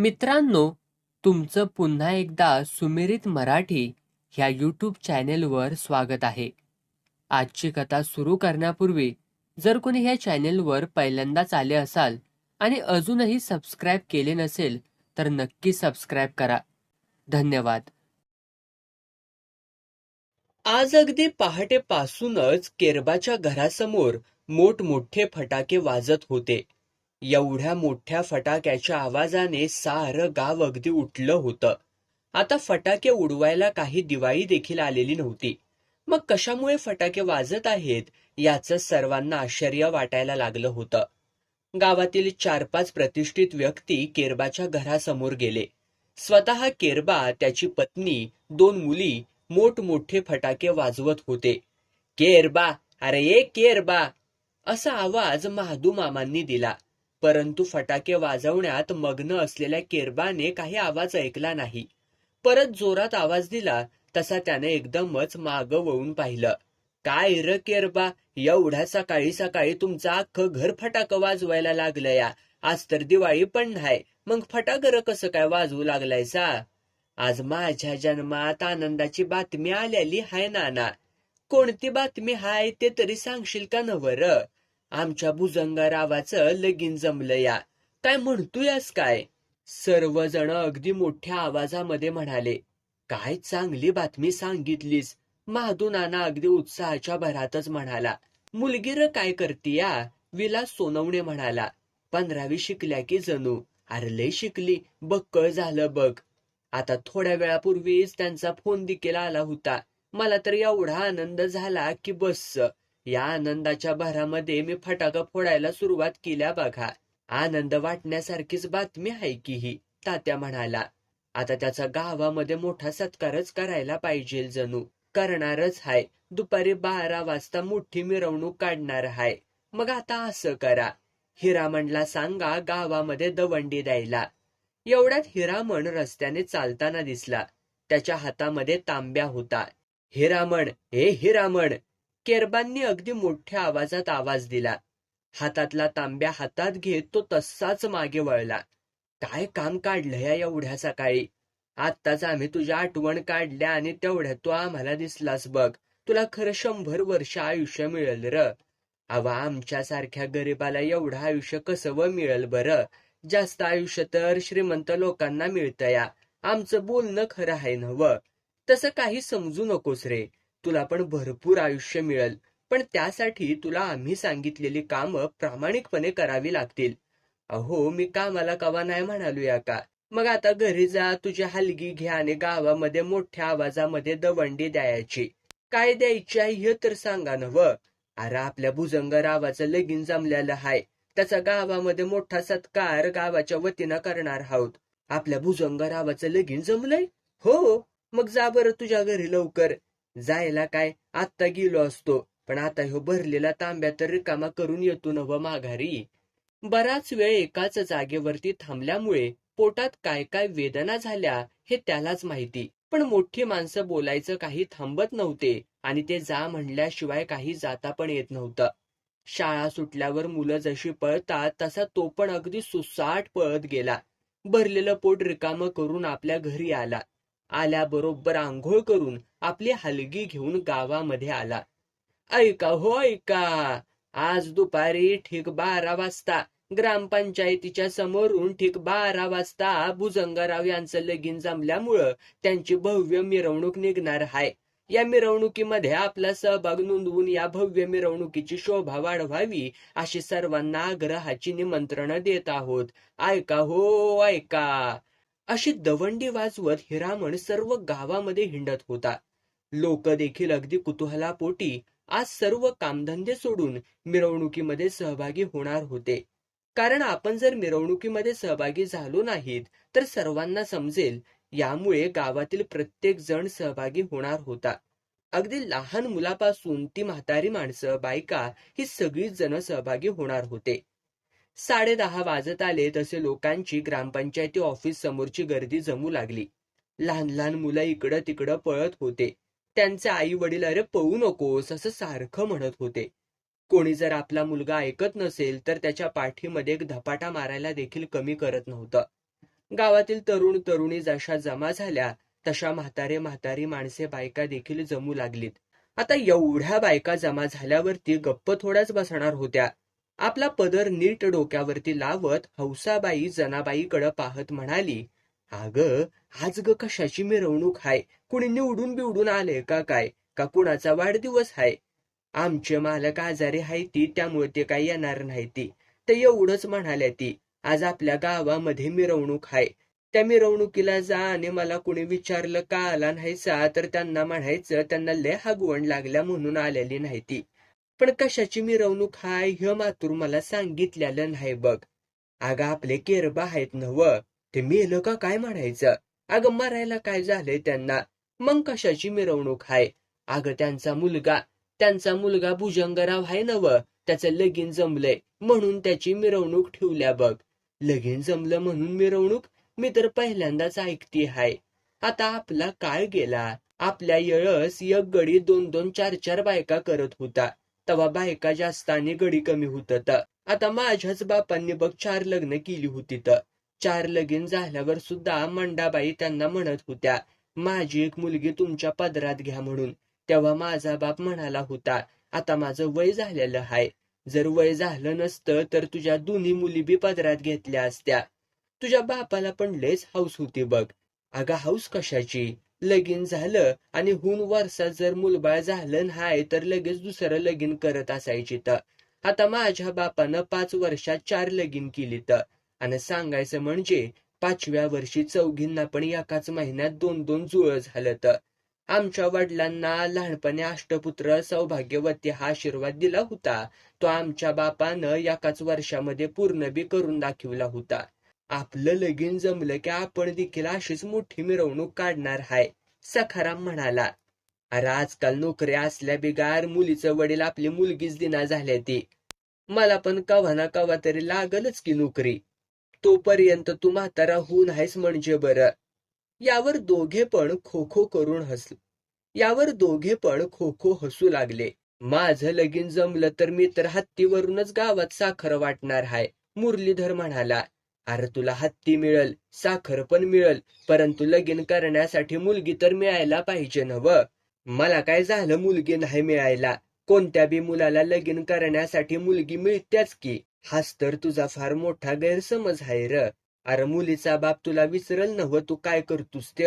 मित्रांनो तुमचं पुन्हा एकदा सुमिरित मराठी ह्या यूट्यूब चॅनेलवर स्वागत आहे. आजची कथा सुरू करण्यापूर्वी जर कोणी ह्या चॅनेलवर पहिल्यांदाच आले असाल आणि अजूनही सबस्क्राईब केले नसेल तर नक्की सबस्क्राईब करा. धन्यवाद. आज अगदी पहाटेपासूनच केरबाच्या घरासमोर मोठमोठे फटाके वाजत होते. एवढ्या मोठ्या फटाक्याच्या आवाजाने सारं गाव अगदी उठलं होतं. आता फटाके उडवायला काही दिवाळी देखील आलेली नव्हती. मग कशामुळे फटाके वाजत आहेत याचं सर्वांना आश्चर्य वाटायला लागलं होतं. गावातील चार पाच प्रतिष्ठित व्यक्ती केरबाच्या घरासमोर गेले. स्वतः केरबा त्याची पत्नी दोन मुली मोठमोठे फटाके वाजवत होते. केरबा अरे ये केरबा! असा आवाज महादू मामांनी दिला. परंतु फटाके वाजवण्यात मग्न असलेल्या केरबाने काही आवाज ऐकला नाही. परत जोरात आवाज दिला तसा त्याने एकदमच माग वळून पाहिलं. काय र केरबा एवढ्या सकाळी सकाळी तुमचं अख्खं घर फटाक वाजवायला लागलं या. आज तर दिवाळी पण नाही मग फटाकर कसं काय वाजवू लागलायसा? आज माझ्या जन्मात आनंदाची बातमी आलेली हाय नाना. कोणती बातमी हाय ते तरी सांगशील का नवर आमच्या भुजंगारावाचं लगीन जमलं या. काय म्हणतोयास काय? सर्वजण अगदी मोठ्या आवाजामध्ये म्हणाले काय चांगली बातमी सांगितलीस. महादुनाना अगदी उत्साहाच्या भरातच म्हणाला मुलगी र काय करती या? विलास सोनवणे म्हणाला पंधरावी शिकल्या की जणू. अरे लय शिकली बक्कळ झालं बघ. आता थोड्या वेळापूर्वीच त्यांचा फोन देखील आला होता. मला तर एवढा आनंद झाला की बस. या आनंदाच्या भरामध्ये मी फटाका फोडायला सुरुवात केल्या बघा. आनंद वाटण्यासारखीच बातमी आहे की ही तात्या म्हणाला. आता त्याचा गावामध्ये मोठा सत्कारच करायला पाहिजे जणू. करणारच हाय. दुपारी बारा वाजता मोठी मिरवणूक काढणार हाय. मग आता असं करा. हिरामणला सांगा गावामध्ये दवंडी द्यायला. एवढ्यात हिरामण रस्त्याने चालताना दिसला. त्याच्या हातामध्ये तांब्या होता. हिरामण हे हिरामण केरबांनी अगदी मोठ्या आवाजात आवाज दिला. हातातला तांब्या हातात घेत तो तसाच मागे वळला. काय काम काढलं या एवढ्या सकाळी? आत्ताच आम्ही तुझ्या आठवण काढल्या आणि तेवढ्यात तू आम्हाला दिसलास बघ. तुला खरं शंभर वर्ष आयुष्य मिळेल र. अवा आमच्यासारख्या गरिबाला गरीबाला एवढं आयुष्य कसं व मिळेल बरं? जास्त आयुष्य तर श्रीमंत लोकांना मिळतं या. आमचं बोलणं खरं आहे नव तसं काही समजू नकोस रे. तुला पण भरपूर आयुष्य मिळेल. पण त्यासाठी तुला आम्ही सांगितलेली कामं प्रामाणिकपणे करावी लागतील. अहो मी कामाला कवा नाही म्हणालो या का मग आता घरी जा तुझी हलगी घ्या आणि गावामध्ये मोठ्या आवाजामध्ये दवंडी द्यायची. काय द्यायची आहे हे तर सांगा न व अरे आपल्या भुजंग रावाचं लगीन जमलेलं हाय. त्याचा गावामध्ये मोठा सत्कार गावाच्या वतीनं करणार आहोत. आपल्या भुजंग रावाचं लगीन जमलंय? हो. मग जा बरं तुझ्या घरी लवकर. जायला काय? आत्ता गेलो असतो. पण आता ह्यो भरलेला तांब्या तर रिकामा करून येतो नव माघारी. बराच वेळ एकाच जागेवरती थांबल्यामुळे पोटात काय काय वेदना झाल्या हे त्यालाच माहिती. पण मोठी माणसं बोलायचं काही थांबत नव्हते आणि ते जा म्हणल्याशिवाय काही जाता पण येत नव्हतं. शाळा सुटल्यावर मुलं जशी पळतात तसा तो पण अगदी सुसाट पळत गेला. भरलेलं पोट रिकामं करून आपल्या घरी आला. आल्याबरोबर आंघोळ करून आपली हलगी घेऊन गावामध्ये आला. ऐका हो ऐका. आज दुपारी ठीक बारा वाजता ग्रामपंचायतीच्या समोरून ठीक बारा वाजता भुजंगराव यांचं लगीन जमल्यामुळं त्यांची भव्य मिरवणूक निघणार हाय. या मिरवणुकीमध्ये आपला सहभाग नोंदवून या भव्य मिरवणुकीची शोभा वाढवावी अशी सर्वांना आग्रहाची निमंत्रण देत आहोत. ऐका हो ऐका. अशी दवंडी वाजवत हिरामण सर्व गावामध्ये हिंडत होता. लोक देखील अगदी कुतूहलापोटी आज सर्व कामधंदे सोडून मिरवणुकीमध्ये सहभागी होणार होते. कारण आपण जर मिरवणुकीमध्ये सहभागी झालो नाहीत तर सर्वांना समजेल यामुळे गावातील प्रत्येक जण सहभागी होणार होता. अगदी लहान मुलापासून ती म्हातारी माणसं बायका ही सगळीच जण सहभागी होणार होते. साडे दहा वाजत आले तसे लोकांची ग्रामपंचायती ऑफिस समोरची गर्दी जमू लागली. लहान लहान मुलं इकडं तिकडं पळत होते. त्यांचे आई वडील अरे पळू नकोस असं सारखं म्हणत होते. कोणी जर आपला मुलगा ऐकत नसेल तर त्याच्या पाठीमध्ये एक धपाटा मारायला देखील कमी करत नव्हतं. गावातील तरुण तरुणी जशा जमा झाल्या तशा म्हातारे म्हातारी माणसे बायका देखील जमू लागलीत. आता एवढ्या बायका जमा झाल्यावरती गप्प थोड्याच बसणार होत्या. आपला पदर नीट डोक्यावरती लावत हौसाबाई जनाबाईकडे पाहत म्हणाली अग आज ग कशाची मिरवणूक हाय? कुणी निवडून बिवडून आले का काय? का कुणाचा वाढदिवस हाय? आमचे मालक आजारी हाय ती त्यामुळे ते काही येणार नाही ती ते एवढंच म्हणाल्या ती आज आपल्या गावामध्ये मिरवणूक हाय. त्या मिरवणुकीला जा आणि मला कुणी विचारलं का आला नाहीसा तर त्यांना म्हणायचं त्यांना लय हागवण लागल्या म्हणून आलेली नाही ती पण कशाची मिरवणूक हाय हे मातूर मला सांगितलेलं नाही बघ. अगं आपले केरबा आहेत नव ते मेलं का काय म्हणायचं? अगं मरायला काय झालंय त्यांना? मग कशाची मिरवणूक हाय? अगं त्यांचा मुलगा त्यांचा मुलगा भुजंगराव हाय नव त्याचं लगीन जमलंय म्हणून त्याची मिरवणूक ठेवल्या बघ. लगीन जमलं म्हणून मिरवणूक मी तर पहिल्यांदाच ऐकती हाय. आता आपला काळ गेला? आपल्या येळस एक गडी दोन दोन चार चार बायका करत होता. तवा बायका जास्त आणि गडी कमी होत आता माझ्याच बापांनी बघ चार लग्न केली होती तर. चार लगीन झाल्यावर सुद्धा मंडाबाई त्यांना म्हणत होत्या माझी एक मुलगी तुमच्या पदरात घ्या म्हणून. तेव्हा माझा बाप म्हणाला होता आता माझं वय झालेलं हाय जर वय झालं नसतं तर तुझ्या दोन्ही मुली बी पदरात घेतल्या असत्या. तुझ्या बापाला पण लेच हाऊस होती बघ. अगा हाऊस कशाची? लगीन झालं आणि हुन वर्षात जर मुलबाळ झालं हाय तर लगेच दुसरं लगीन करत असायची तर आता माझ्या बापानं पाच वर्षात चार लगीन केली तर आणि सांगायचं म्हणजे पाचव्या वर्षी चौघींना पण एकाच महिन्यात दोन दोन जुळं झालं तर आमच्या वडिलांना लहानपणी अष्टपुत्र सौभाग्यवती हा आशीर्वाद दिला होता. तो आमच्या बापानं एकाच वर्षामध्ये पूर्ण बी करून दाखवला होता. आपलं लगीन जमलं की आपण देखील अशीच मोठी मिरवणूक काढणार हाय सखाराम म्हणाला. अरे आजकाल नोकऱ्या असल्या बिगार मुलीचं वडील आपली मुलगीच दिना झाल्या ती. मला पण कव्हा ना कव्हा तरी लागलच की नोकरी. तोपर्यंत तू म्हातारा होऊन आहेस म्हणजे बरं. यावर दोघे पण खो खो करून हसले. यावर दोघे पण खो खो हसू लागले. माझं लगीन जमलं तर मी तर हत्तीवरूनच गावात साखर वाटणार हाय मुरलीधर म्हणाला. अरे तुला हत्ती मिळल साखर पण मिळल परंतु लगीन करण्यासाठी मुलगी तर मिळायला पाहिजे नव मला काय झालं मुलगी नाही मिळायला? कोणत्या बी मुलाला लगीन करण्यासाठी मुलगी मिळतेच की? हाच तर तुझा फार मोठा गैरसमज आहे र. अरे मुलीचा बाप तुला विसरल नव तू काय करतोस ते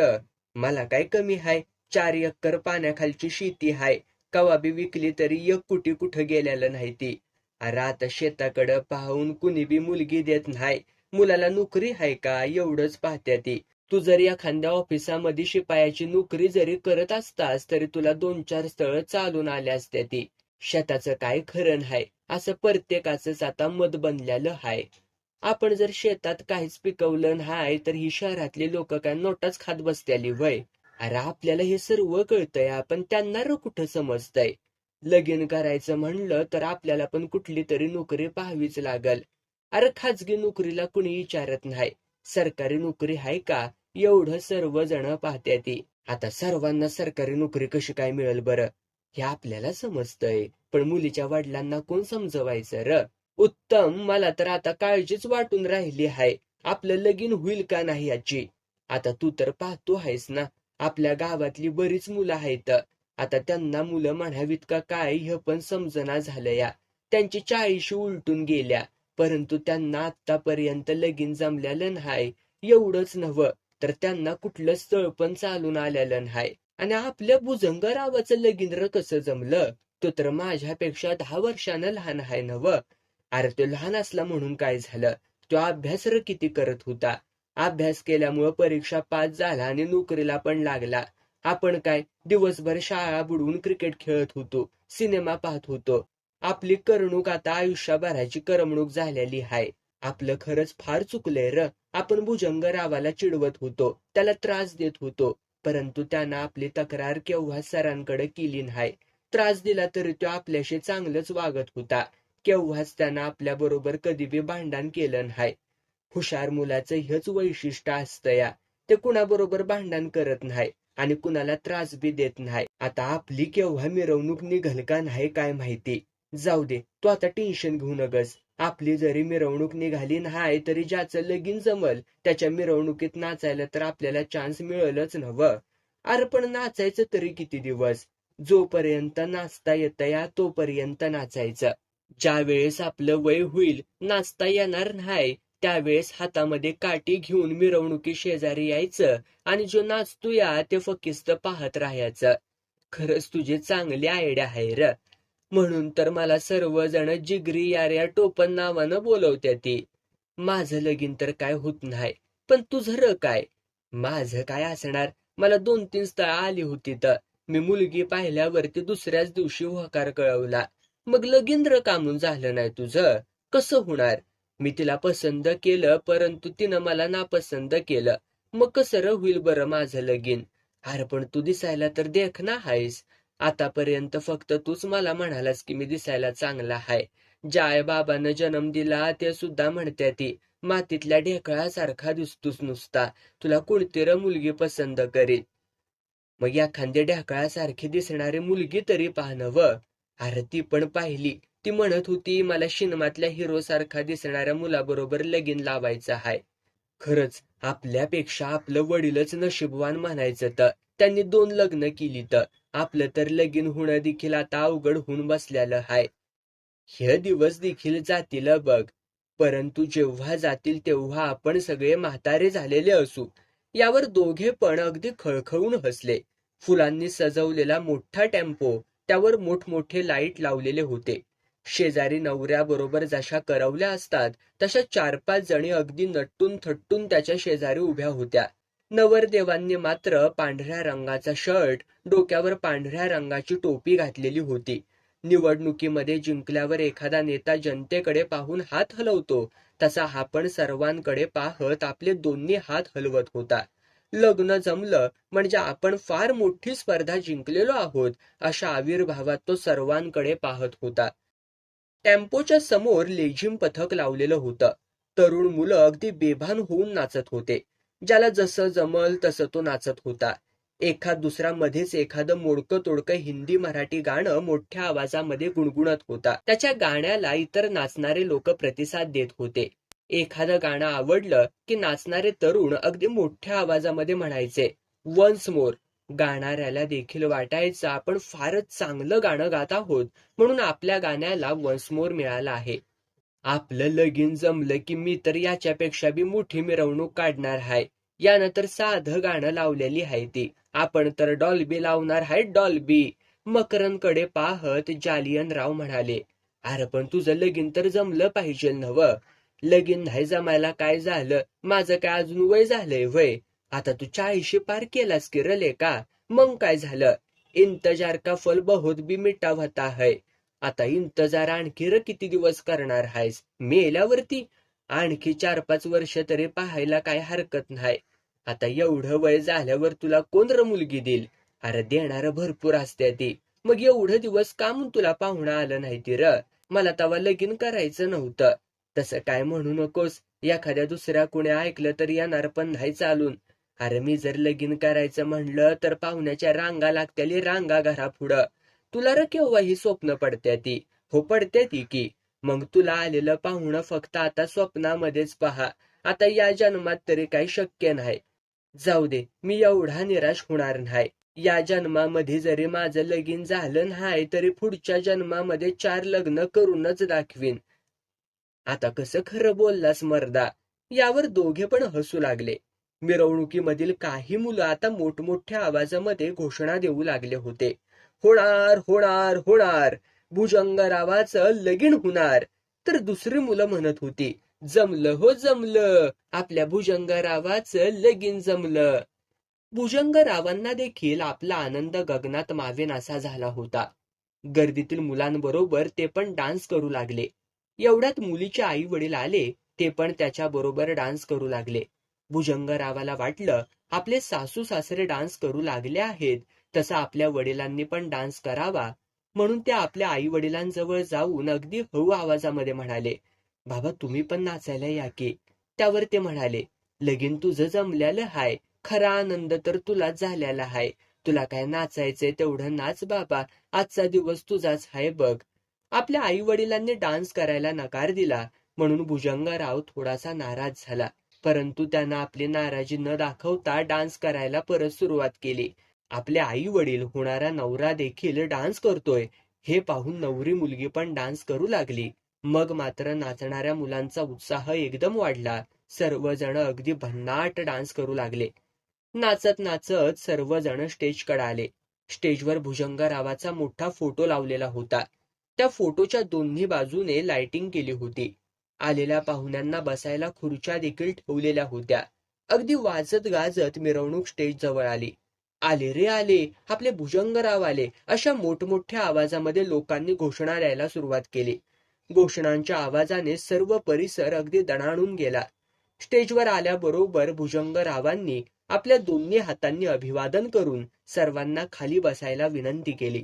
मला काय कमी हाय? चार एकर पाण्याखालची शेती हाय. कवा बी विकली तरी एक कुटी कुठं गेलेलं नाही ती. अरे आता शेताकडं पाहून कुणी बी मुलगी देत नाही. मुलाला नोकरी हाय का? एवढंच पाहत्या ती. तू जरी एखाद्या ऑफिसामध्ये शिपायाची नोकरी जरी करत असतास तरी तुला दोन चार स्थळ चालून आल्या असत्या ती. शेताचं काय खरं हाय? असं प्रत्येकाच आता मत बनलेलं हाय. आपण जर शेतात काहीच पिकवलं नाही तर ही शहरातली लोक काय नोटाच खात बसत्याली वय? अरे आपल्याला हे सर्व कळतंय. आपण त्यांना र कुठं समजतंय? लगीन करायचं म्हणलं तर आपल्याला पण कुठली तरी नोकरी पाहावीच लागल. अरे खाजगी नोकरीला कुणी विचारत नाही. सरकारी नोकरी आहे का? एवढं सर्वजण पाहत्या ती. आता सर्वांना सरकारी नोकरी कशी काय मिळेल बरं? हे आपल्याला समजतंय. पण मुलीच्या वडिलांना कोण समजवायचं र? उत्तम मला तर आता काळजीच वाटून राहिली आहे आपलं लगीन होईल का नाही याची? आता तू तर पाहतो आहेस ना. आपल्या गावातली बरीच मुलं आहेत आता त्यांना मुलं म्हणावीत का काय हे पण समजना झालं या त्यांची चाळीशी उलटून गेल्या. परंतु त्यांना आतापर्यंत लगीन जमलेलं नाही. एवढंच नव्ह तर त्यांना कुठलं स्थळ पण चालून आलेलं नाही. आणि आपल्या भुजंगरावाचं लगीन र कसं जमलं? तो तर माझ्यापेक्षा दहा वर्षानं लहान आहे नव अरे तो लहान असला म्हणून काय झालं? तो अभ्यास र किती करत होता? अभ्यास केल्यामुळं परीक्षा पास झाला आणि नोकरीला पण लागला. आपण काय दिवसभर शाळा बुडवून क्रिकेट खेळत होतो सिनेमा पाहत होतो. आपली करमणूक आता आयुष्यभराची करमणूक झालेली हाय आपलं खरंच फार चुकलंय र. आपण भुजंगरावाला चिडवत होतो. त्याला त्रास देत होतो. परंतु त्यानं आपली तक्रार केव्हा सरांकडे केली नाही. त्रास दिला तरी तो आपल्याशी चांगलंच वागत होता. केव्हाच त्यानं आपल्या बरोबर कधी बी भांडण केलं नाही. हुशार मुलाचं हेच वैशिष्ट्य असतं या. ते कुणाबरोबर भांडण करत नाही आणि कुणाला त्रास बी देत नाही. आता आपली केव्हा मिरवणूक निघल का नाही काय माहिती. जाऊ दे तू आता टेन्शन घेऊ नगस. आपली जरी मिरवणूक निघाली नाही तरी ज्याचं लगीन जमल त्याच्या मिरवणुकीत नाचायला तर आपल्याला चान्स मिळेलच नवं अरे पण नाचायचं तरी किती दिवस? जोपर्यंत नाचता येतं या तोपर्यंत नाचायचं. ज्या वेळेस आपलं वय होईल नाचता येणार नाही त्यावेळेस हातामध्ये काठी घेऊन मिरवणुकी शेजारी यायचं आणि जो नाचतो या ते फकिस्त पाहत राहायचं. खरंच तुझी चांगली आयडिया आहे र. म्हणून तर मला सर्वजण जिगरी यार टोपण नावानं बोलवत्या ती. माझं लगीन तर काय होत नाही पण तुझं र काय? माझं काय असणार? मला दोन तीन स्थळ आली होती तर. मी मुलगी पाहिल्यावरती दुसऱ्याच दिवशी होकार कळवला. मग लगीन र कामून झालं नाही तुझं. कसं होणार? मी तिला पसंद केलं परंतु तिनं मला नापसंत केलं. मग कसं र होईल बरं माझं लगीन? अरे पण तू दिसायला तर देख ना हायस आतापर्यंत फक्त तूच मला म्हणालास की मी दिसायला चांगला हाय. ज्या आईबाबानं जन्म दिला ते सुद्धा म्हणत्या ती. मातीतल्या ढेकळासारखा दिसतोस नुसता. तुला कोणती र मुलगी पसंत करील मग एखाद्या ढेकळासारखी दिसणारी मुलगी तरी पाहणं व. अरे ती पण पाहिली. ती म्हणत होती मला सिनेमातल्या हिरो सारखा दिसणाऱ्या मुलाबरोबर लगीन लावायचं हाय. खरंच आपल्यापेक्षा आपलं वडीलच नशीबवान म्हणायचं तर त्यांनी दोन लग्न केली तर. आपलं तर लगीन होणं देखील आता अवघड होऊन बसलेलं हाय. हे दिवस देखील जातील बघ. परंतु जेव्हा जातील तेव्हा आपण सगळे म्हातारे झालेले असू. यावर दोघे पण अगदी खळखळून हसले. फुलांनी सजवलेला मोठा टेम्पो त्यावर मोठमोठे लाइट लावलेले होते. शेजारी नवऱ्याबरोबर जशा करवल्या असतात तशा चार पाच जणी अगदी नटून थट्टून त्याच्या शेजारी उभ्या होत्या. नवरदेवांनी मात्र पांढऱ्या रंगाचा शर्ट डोक्यावर पांढऱ्या रंगाची टोपी घातलेली होती. निवडणुकीमध्ये जिंकल्यावर एखादा नेता जनतेकडे पाहून हात हलवतो तसा हा पण सर्वांकडे पाहत आपले दोन्ही हात हलवत होता. लग्न जमलं म्हणजे आपण फार मोठी स्पर्धा जिंकलेलो आहोत अशा आविर्भावात तो सर्वांकडे पाहत होता. टेम्पोच्या समोर लेझिम पथक लावलेलं होतं. तरुण मुलं अगदी बेभान होऊन नाचत होते. ज्याला जसं जमल तसं तो नाचत होता. एखाद दुसरा मध्येच एखादं मोडकं तोडकं हिंदी मराठी गाणं मोठ्या आवाजामध्ये गुणगुणत होता. त्याच्या गाण्याला इतर नाचणारे लोक प्रतिसाद देत होते. एखादं गाणं आवडलं की नाचणारे तरुण अगदी मोठ्या आवाजामध्ये म्हणायचे वन्स मोर गाणाऱ्याला देखील वाटायचं आपण फारच चांगलं गाणं गात आहोत म्हणून आपल्या गाण्याला वन्स मोर मिळाला आहे. आपलं लगीन जमलं की मी तर याच्यापेक्षा बी मोठी मिरवणूक काढणार हाय. यानं तर साधं गाणं लावलेली आहे ती. आपण तर डॉल्बी लावणार आहे डॉल्बी. मकरनकडे पाहत जालियन राव म्हणाले अरे पण तुझं लगीन तर जमलं पाहिजे नव लगीन नाही जमायला काय झालं? माझं काय अजून वय झालंय वय आता तू चाळीशी पार केलास की रले का? मग काय झालं? इंतजार का फल बहुत बी मिठा होता है आता इंतजार आणखी र किती दिवस करणार आहेस मेल्यावरती? आणखी चार पाच वर्ष तरी पाहायला काय हरकत नाही. आता एवढं वय झाल्यावर तुला कोण र मुलगी देईल? अरे देणार भरपूर असत्या ती. मग एवढं दिवस का म्हणून तुला पाहुणा आलं नाही ती र? मला तवा लगीन करायचं नव्हतं. तसं काय म्हणू नकोस. एखाद्या दुसऱ्या कुणी ऐकलं तर येणार पण नाही चालून. अरे मी जर लगीन करायचं म्हणलं तर पाहुण्याच्या रांगा लागत्याली रांगा घरा पुढं तुला र केव्हा ही स्वप्न पडत्या ती? हो पडते ती की. मग तुला आलेलं पाहुणं फक्त आता स्वप्नामध्येच पहा. आता या जन्मात तरी काही शक्य नाही. जाऊ दे मी एवढा निराश होणार नाही. या जन्मामध्ये जरी माझं लगीन झालं नाही तरी पुढच्या जन्मामध्ये चार लग्न करूनच दाखवीन. आता कसं खरं बोललास मर्दा? यावर दोघे पण हसू लागले. मिरवणुकीमधील काही मुलं आता मोठमोठ्या आवाजामध्ये घोषणा देऊ लागले होते. होणार होणार होणार. भुजंगरावाचं लगीन होणार. तर दुसरी मुलं म्हणत होती जमलं हो जमलं. आपल्या भुजंगरावाचं लगीन जमलं. भुजंगरावांना देखील आपला आनंद गगनात मावेन असा झाला होता. गर्दीतील मुलांबरोबर ते पण डान्स करू लागले. एवढ्यात मुलीचे आई वडील आले ते पण त्याच्या बरोबर डान्स करू लागले. भुजंगरावाला वाटलं आपले सासू सासरे डान्स करू लागले आहेत. तसा आपल्या वडिलांनी पण डान्स करावा म्हणून त्या आपल्या आई वडिलांजवळ जाऊन अगदी हळू आवाजामध्ये म्हणाले बाबा तुम्ही पण नाचायला या की. त्यावर ते म्हणाले लगीन तुझं जमलेलं हाय खरा आनंद तर तुला झालेला हाय. तुला काय नाचायचंय तेवढं नाच बाबा आजचा दिवस तुझाच हाय बघ. आपल्या आई वडिलांनी डान्स करायला नकार दिला म्हणून भुजंगराव थोडासा नाराज झाला परंतु त्यानं आपली नाराजी न दाखवता डान्स करायला परत सुरुवात केली. आपले आई वडील होणारा नवरा देखील डान्स करतोय. हे पाहून नवरी मुलगी पण डान्स करू लागली. मग मात्र नाचणाऱ्या मुलांचा उत्साह एकदम वाढला. सर्वजण अगदी भन्नाट डान्स करू लागले. नाचत नाचत सर्वजण स्टेजकडे आले. स्टेजवर भुजंगरावाचा मोठा फोटो लावलेला होता. त्या फोटोच्या दोन्ही बाजूने लाइटिंग केली होती. आलेल्या पाहुण्यांना बसायला खुर्च्या देखील ठेवलेल्या होत्या. अगदी वाजत गाजत मिरवणूक स्टेज जवळ आली. आले रे आले आपले भुजंगराव आले अशा मोठमोठ्या आवाजामध्ये लोकांनी घोषणा द्यायला सुरुवात केली. घोषणांच्या आवाजाने सर्व परिसर अगदी दणाणून गेला. स्टेजवर आल्याबरोबर भुजंगरावांनी आपल्या दोन्ही हातांनी अभिवादन करून सर्वांना खाली बसायला विनंती केली.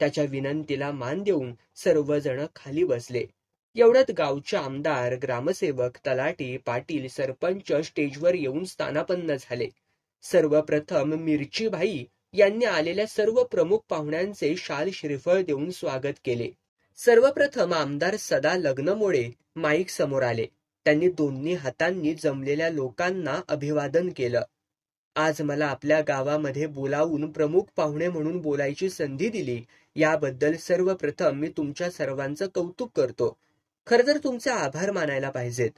त्याच्या विनंतीला मान देऊन सर्वजण खाली बसले. एवढ्यात गावचे आमदार ग्रामसेवक तलाठी पाटील सरपंच स्टेजवर येऊन स्थानापन्न झाले. सर्वप्रथम मिरचीभाई यांनी आलेल्या सर्व प्रमुख पाहुण्यांचे शाल श्रीफळ देऊन स्वागत केले. सर्वप्रथम आमदार सदा लग्नमुळे माईक समोर आले. त्यांनी दोन्ही हातांनी जमलेल्या लोकांना अभिवादन केलं. आज मला आपल्या गावामध्ये बोलावून प्रमुख पाहुणे म्हणून बोलायची संधी दिली याबद्दल सर्वप्रथम मी तुमच्या सर्वांचं कौतुक करतो. खर तर तुमचे आभार मानायला पाहिजेत.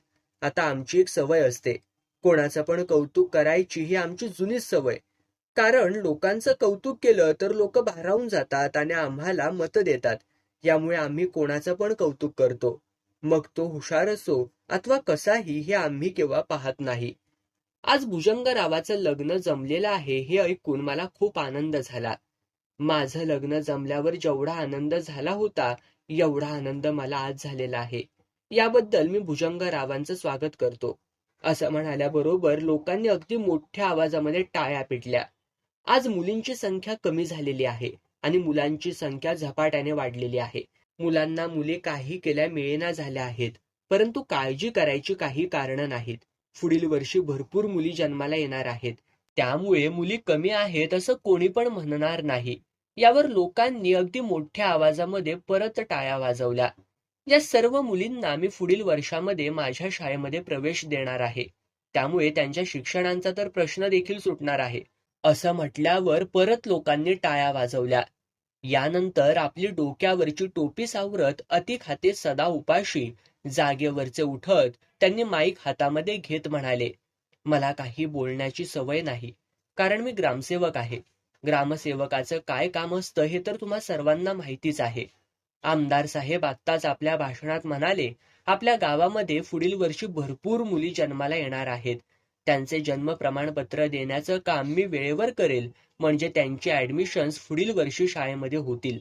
आता आमची एक सवय असते. कोणाचं पण कौतुक करायची ही आमची जुनीच सवय. कारण लोकांचं कौतुक केलं तर लोक भारावून जातात आणि आम्हाला मत देतात. यामुळे आम्ही कोणाचं पण कौतुक करतो. मग तो हुशार असो अथवा कसाही हे आम्ही केव्हा पाहत नाही. आज भुजंगरावाचं लग्न जमलेलं आहे हे ऐकून मला खूप आनंद झाला. माझं लग्न जमल्यावर जेवढा आनंद झाला होता एवढा आनंद मला आज झालेला आहे. याबद्दल मी भुजंगरावांचं स्वागत करतो. असं म्हणाल्याबरोबर लोकांनी अगदी मोठ्या आवाजामध्ये टाळ्या पिटल्या. आज मुलींची संख्या कमी झालेली आहे आणि मुलांची संख्या झपाट्याने वाढलेली आहे. मुलांना मुले काही केल्या मिळेना झाल्या आहेत परंतु काळजी करायची काही कारण नाहीत. पुढील वर्षी भरपूर मुली जन्माला येणार आहेत. त्यामुळे मुली कमी आहेत असं कोणी पण म्हणणार नाही. यावर लोकांनी अगदी मोठ्या आवाजामध्ये परत टाळ्या वाजवल्या. या सर्व मुलींना मी पुढील वर्षामध्ये माझ्या शाळेमध्ये प्रवेश देणार आहे. त्यामुळे त्यांच्या शिक्षणांचा तर प्रश्न देखील सुटणार आहे. असं म्हटल्यावर परत लोकांनी टाळ्या वाजवल्या. यानंतर आपली डोक्यावरची टोपी सावरत अति खाते सदा उपाशी जागेवरचे उठत त्यांनी माईक हातामध्ये घेत म्हणाले मला काही बोलण्याची सवय नाही कारण मी ग्रामसेवक आहे. ग्रामसेवकाचं काय काम असतं हे तर तुम्हा सर्वांना माहितीच आहे. आमदार साहेब आत्ताच आपल्या भाषणात म्हणाले आपल्या गावामध्ये पुढील वर्षी भरपूर मुली जन्माला येणार आहेत. त्यांचे जन्म प्रमाणपत्र देण्याचं काम मी वेळेवर करेल म्हणजे त्यांचे ऍडमिशन्स पुढील वर्षी शाळेमध्ये होतील.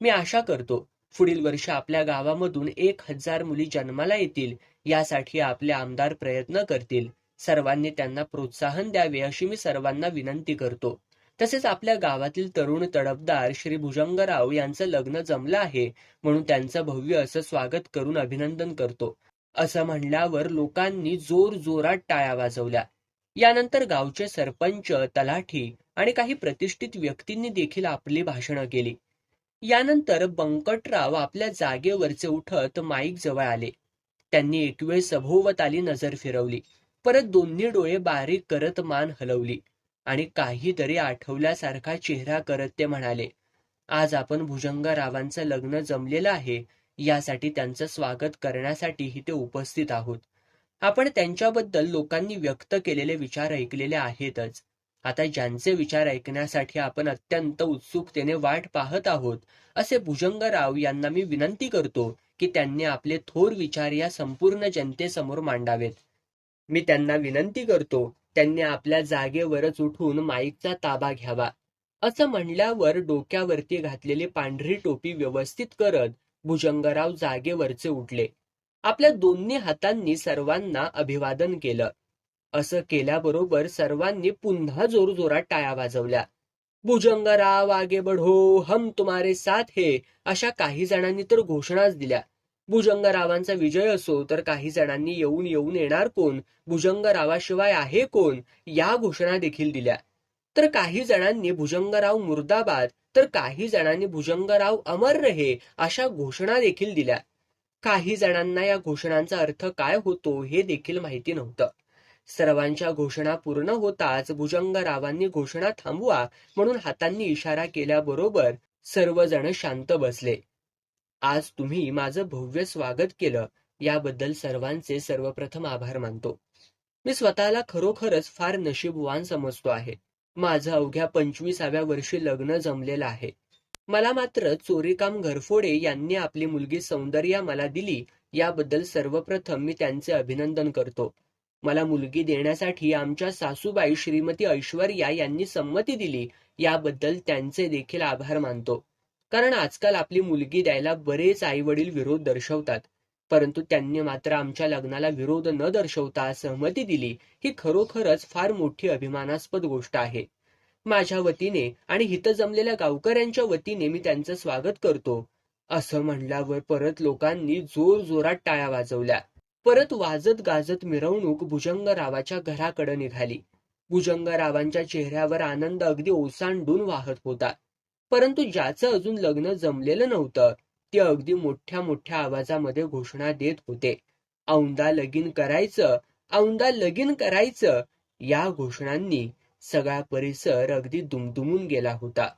मी आशा करतो पुढील वर्षी आपल्या गावामधून एक हजार मुली जन्माला येतील यासाठी आपले आमदार प्रयत्न करतील. सर्वांनी त्यांना प्रोत्साहन द्यावे अशी मी सर्वांना विनंती करतो. तसेच आपल्या गावातील तरुण तडफदार श्री भुजंगराव यांचं लग्न जमलं आहे म्हणून त्यांचं भव्य असं स्वागत करून अभिनंदन करतो. असं म्हणल्यावर लोकांनी जोर जोरात टाळ्या वाजवल्या. यानंतर गावचे सरपंच तलाठी आणि काही प्रतिष्ठित व्यक्तींनी देखील आपली भाषणं केली. यानंतर बंकटराव आपल्या जागेवरचे उठत माईक जवळ आले. त्यांनी एकवेळ सभोवताली नजर फिरवली. परत दोन्ही डोळे बारीक करत मान हलवली. आणि काहीतरी आठवल्यासारखा चेहरा करत ते म्हणाले आज आपण भुजंगरावांचं लग्न जमलेलं आहे यासाठी त्यांचं स्वागत करण्यासाठीही ते उपस्थित आहोत. आपण त्यांच्याबद्दल लोकांनी व्यक्त केलेले विचार ऐकलेले आहेतच. आता ज्यांचे विचार ऐकण्यासाठी आपण अत्यंत उत्सुकतेने वाट पाहत आहोत असे भुजंगराव यांना मी विनंती करतो की त्यांनी आपले थोर विचार या संपूर्ण जनतेसमोर मांडावेत. मी त्यांना विनंती करतो त्यांनी आपल्या जागेवरच उठून माईकचा ताबा घ्यावा. असं म्हणल्यावर डोक्यावरती घातलेली पांढरी टोपी व्यवस्थित करत भुजंगराव जागेवरचे उठले. आपल्या दोन्ही हातांनी सर्वांना अभिवादन केलं. असं केल्याबरोबर सर्वांनी पुन्हा जोरजोरात टाळ्या वाजवल्या. भुजंगराव आगे बढो हम तुम्हारे साथ हे अशा काही जणांनी तर घोषणाच दिल्या. भुजंगरावांचा विजय असो तर काही जणांनी येऊन येऊन येणार कोण? भुजंगरावाशिवाय आहे कोण? या घोषणा देखील दिल्या. तर काही जणांनी भुजंगराव मुर्दाबाद तर काही जणांनी भुजंगराव अमर रहे अशा घोषणा देखील दिल्या. काही जणांना या घोषणांचा अर्थ काय होतो हे देखील माहिती नव्हतं. सर्वांच्या घोषणा पूर्ण होताच भुजंगरावांनी घोषणा थांबवा म्हणून हातांनी इशारा केल्याबरोबर सर्वजण शांत बसले. आज तुम्ही माझं भव्य स्वागत केलं. याबद्दल सर्वांचे सर्वप्रथम आभार मानतो. मी स्वतःला खरोखरच फार नशीबवान समजतो आहे. माझं अवघ्या पंचवीसाव्या वर्षी लग्न जमलेलं आहे. मला मात्र चोरीकाम घरफोडे यांनी आपली मुलगी सौंदर्या मला दिली याबद्दल सर्वप्रथम मी त्यांचे अभिनंदन करतो. मला मुलगी देण्यासाठी आमच्या सासूबाई श्रीमती ऐश्वर्या यांनी संमती दिली याबद्दल त्यांचे देखील आभार मानतो. कारण आजकाल आपली मुलगी द्यायला बरेच आई वडील विरोध दर्शवतात. परंतु त्यांनी मात्र आमच्या लग्नाला विरोध न दर्शवता सहमती दिली ही खरोखरच फार मोठी अभिमानास्पद गोष्ट आहे. माझ्या वतीने आणि हित जमलेल्या गावकऱ्यांच्या वतीने मी त्यांचं स्वागत करतो. असं म्हणल्यावर परत लोकांनी जोर जोरात टाळ्या वाजवल्या. परत वाजत गाजत मिरवणूक भुजंगरावाच्या घराकडे निघाली. भुजंगरावांच्या चेहऱ्यावर आनंद अगदी ओसांडून वाहत होता. परंतु ज्याचं अजून लग्न जमलेलं नव्हतं ते अगदी मोठ्या मोठ्या आवाजामध्ये घोषणा देत होते. औंदा लगीन करायचं औंदा लगीन करायचं या घोषणांनी सगळा परिसर अगदी दुमदुमून गेला होता.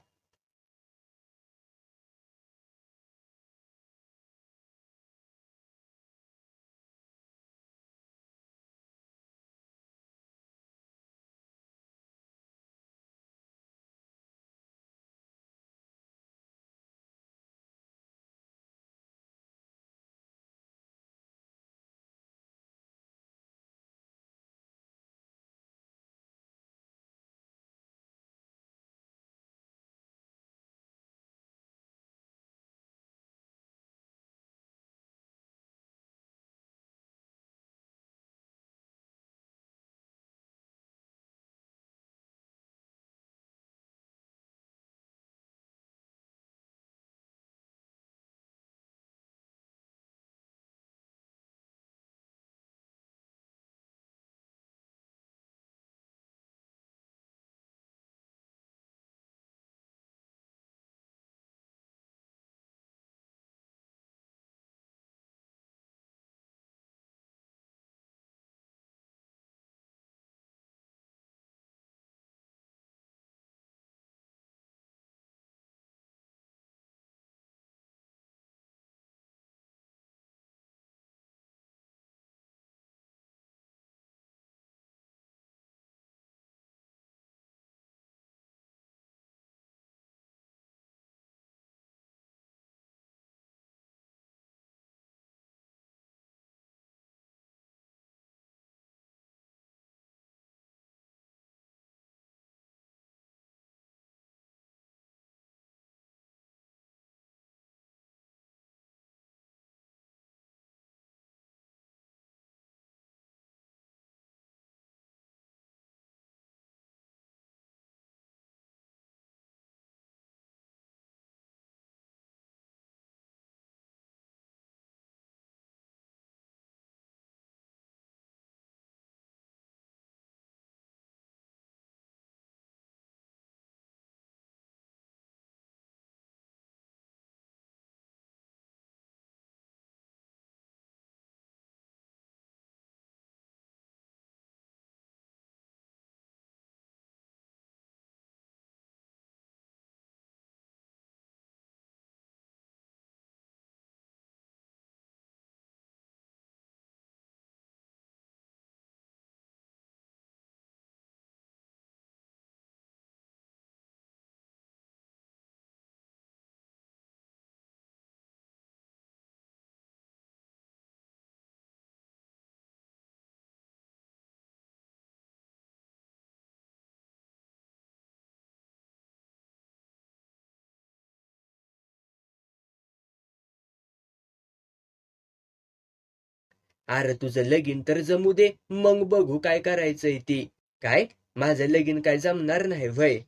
अरे तुझं लगीन तर जमू दे. मग बघू काय करायचंय ती. काय? माझं लगीन काय जमणार नाही वय